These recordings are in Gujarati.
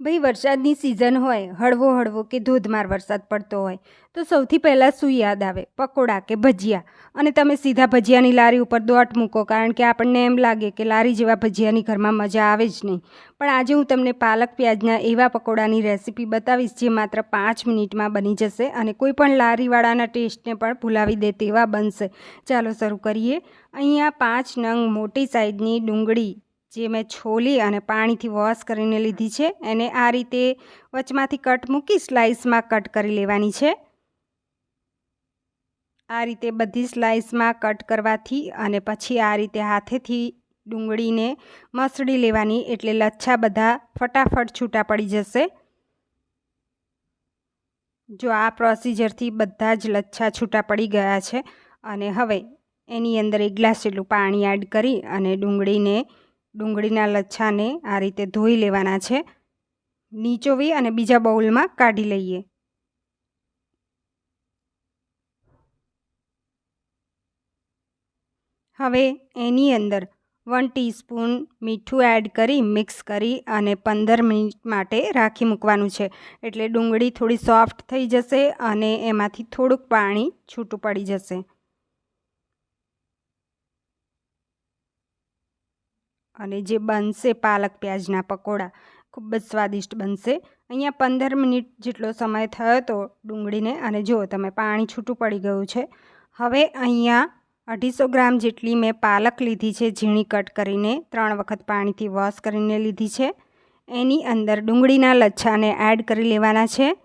ભાઈ, વરસાદની સિઝન હોય, હળવો હળવો કે ધોધમાર વરસાદ પડતો હોય, તો સૌથી પહેલાં શું યાદ આવે? પકોડા કે ભજીયા? અને તમે સીધા ભજીયાની લારી ઉપર દોટ મૂકો, કારણ કે આપણને એમ લાગે કે લારી જેવા ભજીયાની ઘરમાં મજા આવે જ નહીં. પણ આજે હું તમને પાલક પ્યાજના એવા પકોડાની રેસીપી બતાવીશ, જે માત્ર પાંચ મિનિટમાં બની જશે અને કોઈ પણ લારીવાળાના ટેસ્ટને પણ ભૂલાવી દે તેવા બનશે. ચાલો શરૂ કરીએ. અહીંયા પાંચ નંગ મોટી સાઈઝની ડુંગળી જે મેં છોલી અને પાણીથી વોશ કરીને લીધી છે, એને આ રીતે વચમાંથી કટ મૂકી સ્લાઇસમાં કટ કરી લેવાની છે. આ રીતે બધી સ્લાઇસમાં કટ કરવાથી અને પછી આ રીતે હાથેથી ડુંગળીને મસળી લેવાની એટલે લચ્છા બધા ફટાફટ છૂટા પડી જશે. જો આ પ્રોસિજરથી બધા જ લચ્છા છૂટા પડી ગયા છે, અને હવે એની અંદર એક ગ્લાસ જેટલું પાણી એડ કરી અને ડુંગળીને ડુંગળીના લચ્છાને આ રીતે ધોઈ લેવાના છે. નીચોવી અને બીજા બાઉલમાં કાઢી લઈએ. હવે એની અંદર વન ટીસ્પૂન મીઠું એડ કરી મિક્સ કરી અને પંદર મિનિટ માટે રાખી મૂકવાનું છે. એટલે ડુંગળી થોડી સોફ્ટ થઈ જશે અને એમાંથી થોડુંક પાણી છૂટું પડી જશે. અને જે બનશે પાલક પ્યાજના પકોડા, ખૂબ જ સ્વાદિષ્ટ બનશે. અહીંયા પંદર મિનિટ જેટલો સમય થયો હતો ડુંગળીને અને જો તમે, પાણી છૂટું પડી ગયું છે. હવે અહીંયા અઢીસો ગ્રામ જેટલી મેં પાલક લીધી છે, ઝીણી કટ કરીને ત્રણ વખત પાણીથી વોશ કરીને લીધી છે. એની અંદર ડુંગળીના લચ્છાને એડ કરી લેવાના છે.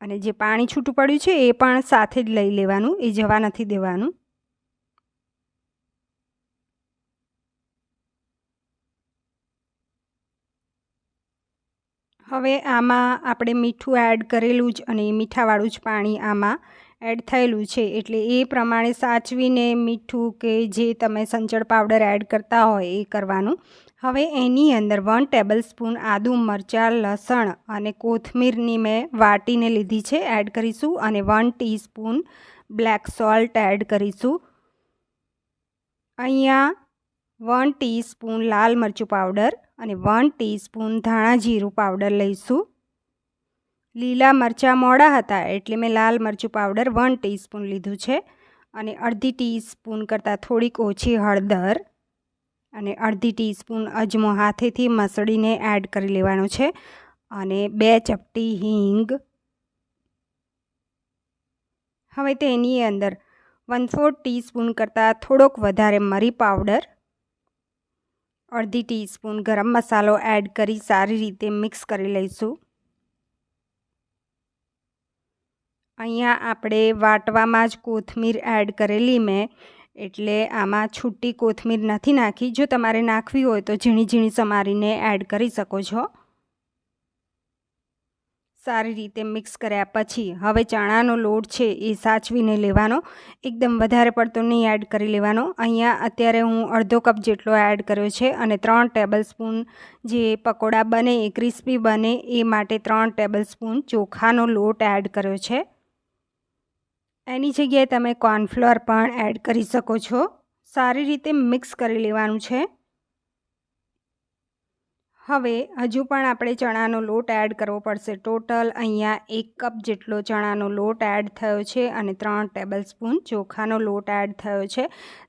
અને જે પાણી છૂટું પડ્યું છે એ પણ સાથે જ લઈ લેવાનું, એ જવા નથી દેવાનું. હવે આમાં આપણે મીઠું એડ કરેલું જ અને મીઠાવાળું જ પાણી આમાં એડ થયેલું છે. એટલે એ પ્રમાણે સાચવીને મીઠું કે જે તમે સંચળ પાવડર એડ કરતા હોય એ કરવાનું. હવે એની અંદર વન ટેબલ સ્પૂન આદું, મરચાં, લસણ અને કોથમીરની મેં વાટીને લીધી છે એડ કરીશું અને one teaspoon black salt add કરીશું. અહીંયા વન ટીસ્પૂન લાલ મરચું પાવડર અને વન ટીસ્પૂન ધાણા જીરું પાવડર લઈશું. લીલા મરચાં મોડા હતા એટલે મેં લાલ મરચું પાવડર વન ટીસ્પૂન લીધું છે અને અડધી ટીસ્પૂન કરતાં થોડીક ઓછી હળદર અને અડધી ટીસ્પૂન અજમો હાથેથી મસળીને એડ કરી લેવાનો છે અને બે ચપટી હિંગ. હવે તેની અંદર વન ફોર ટીસ્પૂન કરતાં થોડોક વધારે મરી પાવડર અડધી ટીસ્પૂન ગરમ મસાલો એડ કરી સારી રીતે મિક્સ કરી લઈશું. અહીંયા આપણે વાટવામાં જ કોથમીર એડ કરેલી મેં, એટલે આમાં છૂટી કોથમીર નથી નાખી. જો તમારે નાખવી હોય તો ઝીણી ઝીણી સમારીને એડ કરી શકો છો. સારી રીતે મિક્સ કર્યા પછી હવે ચણાનો લોટ છે એ સાચવીને લેવાનો. એકદમ વધારે પડતો નહીં એડ કરી લેવાનો. અહીંયા અત્યારે હું અડધો કપ જેટલો એડ કર્યો છે અને ત્રણ ટેબલ સ્પૂન જે પકોડા બને, એ ક્રિસ્પી બને, એ માટે ત્રણ ટેબલ સ્પૂન ચોખાનો લોટ એડ કર્યો છે. એની જગ્યાએ તમે કોર્નફ્લોર પણ એડ કરી શકો છો. સારી રીતે મિક્સ કરી લેવાનું છે. હવે હજુ પણ આપણે ચણાનો લોટ એડ કરવો પડશે. ટોટલ અહીંયા એક કપ જેટલો ચણાનો લોટ એડ થયો છે અને ત્રણ ટેબલ સ્પૂન ચોખાનો લોટ એડ થયો છે.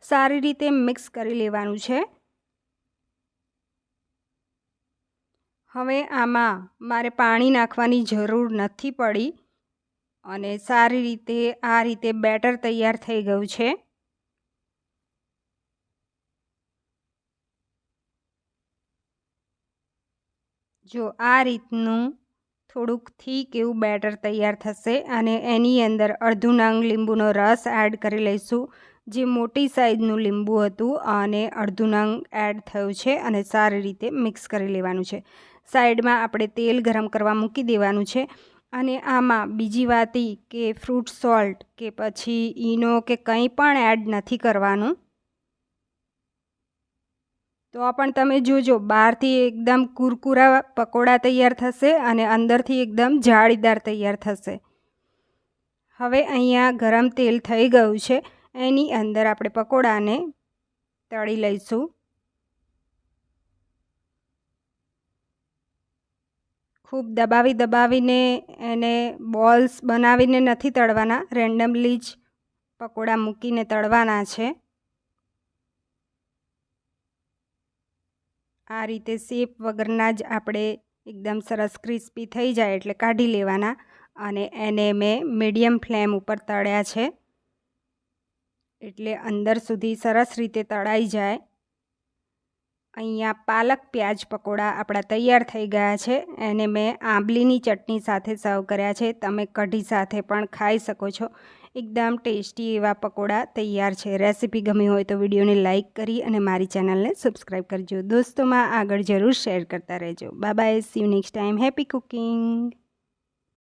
સારી રીતે મિક્સ કરી લેવાનું છે. હવે આમાં મારે પાણી નાખવાની જરૂર નથી પડી અને સારી રીતે આ રીતે બેટર તૈયાર થઈ ગયું છે. જો આ રીતનું થોડુંક થીક એવું બેટર તૈયાર થશે અને એની અંદર અડધું નંગ લીંબુનો રસ એડ કરી લઈશું. જે મોટી સાઈઝનું લીંબુ હતું અને અડધું નંગ એડ થયું છે અને સારી રીતે મિક્સ કરી લેવાનું છે. સાઈડમાં આપણે તેલ ગરમ કરવા મૂકી દેવાનું છે અને આમાં બીજી વાત કે ફ્રૂટ સોલ્ટ કે પછી ઈનો કે કંઈ પણ એડ નથી કરવાનું. તો પણ તમે જોજો, બહારથી એકદમ કુરકુરા પકોડા તૈયાર થશે અને અંદરથી એકદમ જાળીદાર તૈયાર થશે. હવે અહીંયા ગરમ તેલ થઈ ગયું છે, એની અંદર આપણે પકોડાને તળી લઈશું. ખૂબ દબાવી દબાવીને એને બોલ્સ બનાવીને નથી તળવાના, રેન્ડમલી જ પકોડા મૂકીને તળવાના છે. આ રીતે શેપ વગરના જ આપણે એકદમ સરસ ક્રિસ્પી થઈ જાય એટલે કાઢી લેવાના અને એને મેં મીડિયમ ફ્લેમ ઉપર તળ્યા છે. એટલે અંદર સુધી સરસ રીતે તળાઈ જાય. અહીંયા પાલક પ્યાજ પકોડા આપણા તૈયાર થઈ ગયા છે. એને મેં આંબલીની ચટણી સાથે સર્વ કર્યા છે. તમે કઢી સાથે પણ ખાઈ શકો છો. એકદમ ટેસ્ટી એવા પકોડા તૈયાર છે. રેસીપી ગમી હોય તો વિડીયોને લાઇક કરી અને મારી ચેનલને સબસ્ક્રાઈબ કરજો. દોસ્તોમાં આગળ જરૂર શેર કરતા રહેજો. Bye bye. See next time happy cooking